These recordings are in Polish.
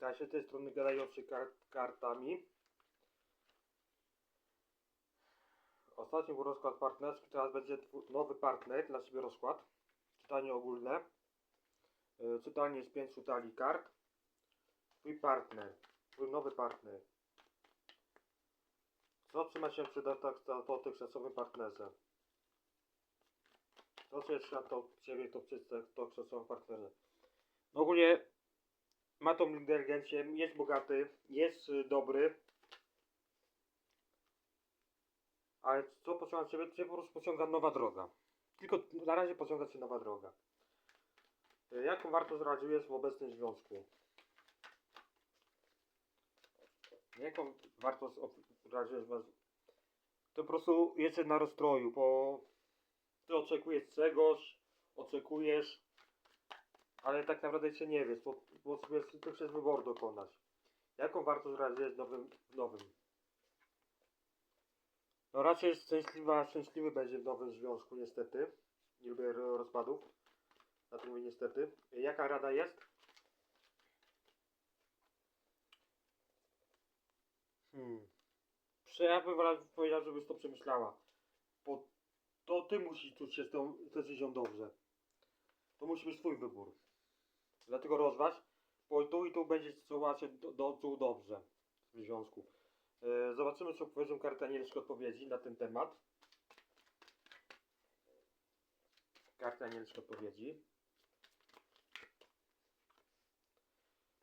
Witajcie, z tej strony gadający kar kartami. Ostatni był rozkład partnerski, teraz będzie nowy partner dla siebie rozkład. Czytanie ogólne. Yy, Czytanie z pięciu talii kart. Twój partner, twój nowy partner. Co trzyma się przy dotychczasowym partnerze? Co się trzyma to ciebie to przy dotychczasowym partnerze? No ogólnie ma tą inteligencję, jest bogaty, jest y, dobry. Ale co pociąga ciebie? Po prostu pociąga nowa droga. Tylko na razie pociąga cię nowa droga. Y, Jaką wartość realizujesz w obecnym związku? Jaką wartość realizujesz w To po prostu jesteś na rozstroju, bo ty oczekujesz czegoś, oczekujesz ale tak naprawdę jeszcze nie wiesz, bo, bo sobie tylko przez. Jaką wartość realizujesz nowym, nowym? No raczej szczęśliwa, szczęśliwy będzie w nowym związku, niestety. Nie lubię ro- rozpadów. Dlatego mówię niestety. Jaka rada jest? Hmm. Ja bym powiedział, żebyś to przemyślała. Bo to ty musisz czuć się z tą decyzją dobrze. To musi być twój wybór. Dlatego rozważ, bo tu i tu będzie się do, do, czuł dobrze w związku. E, zobaczymy, co powiedzą karty anielskie odpowiedzi na ten temat. Karty anielskie odpowiedzi.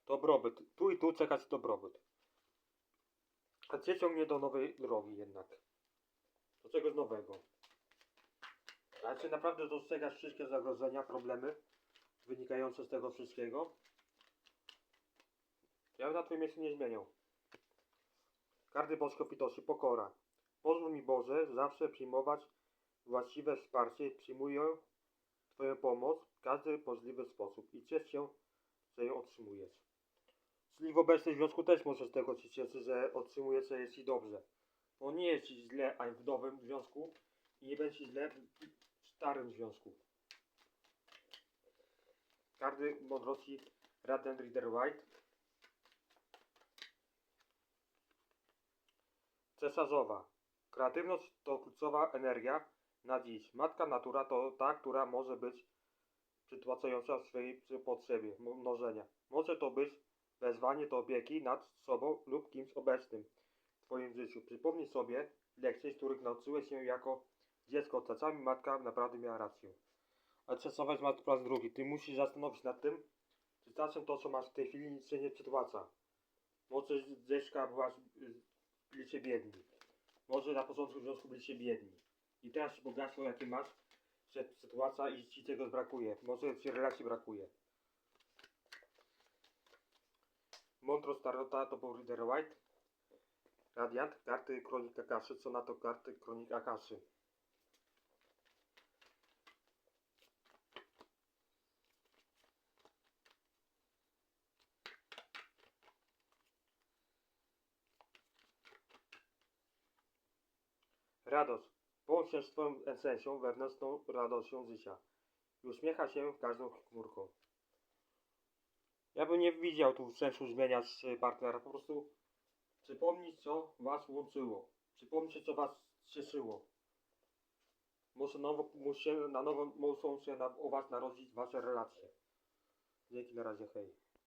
Dobrobyt. Tu i tu czekać dobrobyt. A cię ciągnie do nowej drogi jednak. Do czegoś nowego. Ale czy naprawdę dostrzegasz wszystkie zagrożenia, problemy wynikające z tego wszystkiego? Ja bym na twoim miejscu nie zmieniał. Karty Bożkopitoszy, pokora. Pozwól mi Boże zawsze przyjmować właściwe wsparcie. Przyjmuję Twoją pomoc w każdy możliwy sposób i ciesz się, że ją otrzymujesz. Czyli w obecnym związku też możesz tego się cieszyć, że otrzymujesz, że jest Ci dobrze. Bo nie jest Ci źle ani w nowym związku i nie będzie Ci źle w starym związku. Karty mądrości Raden Reader White. Cesarzowa. Kreatywność to kluczowa energia na dziś. Matka natura to ta, która może być przytłaczająca w swojej potrzebie mnożenia. Może to być wezwanie do opieki nad sobą lub kimś obecnym w Twoim życiu. Przypomnij sobie lekcje, z których nauczyłeś się jako dziecko. Czasami matka naprawdę miała rację. Ale czasować ma po raz drugi. Ty musisz zastanowić nad tym, czy czasem to, co masz w tej chwili, nic się nie przytłacza. Może dziecka byłaś, y, byliście biedni. Może na początku związku byliście biedni. I teraz ci bogactwo, jakie masz, się przytłaca i ci tego brakuje. Może ci relacji brakuje. Mądrość Tarota to był Reader White. Radiant, karty Kronika Kaszy. Co na to karty Kronika Kaszy? Radość. Połącz z Twoją esencją, wewnętrzną radością życia. I uśmiecha się każdą chmurką. Ja bym nie widział tu sensu zmieniać y, partnera. Po prostu przypomnij, co Was łączyło. Przypomnijcie, co Was cieszyło. Może nowo, muszę, na nowo muszą się na, u Was narodzić Wasze relacje. Dzięki na razie, hej.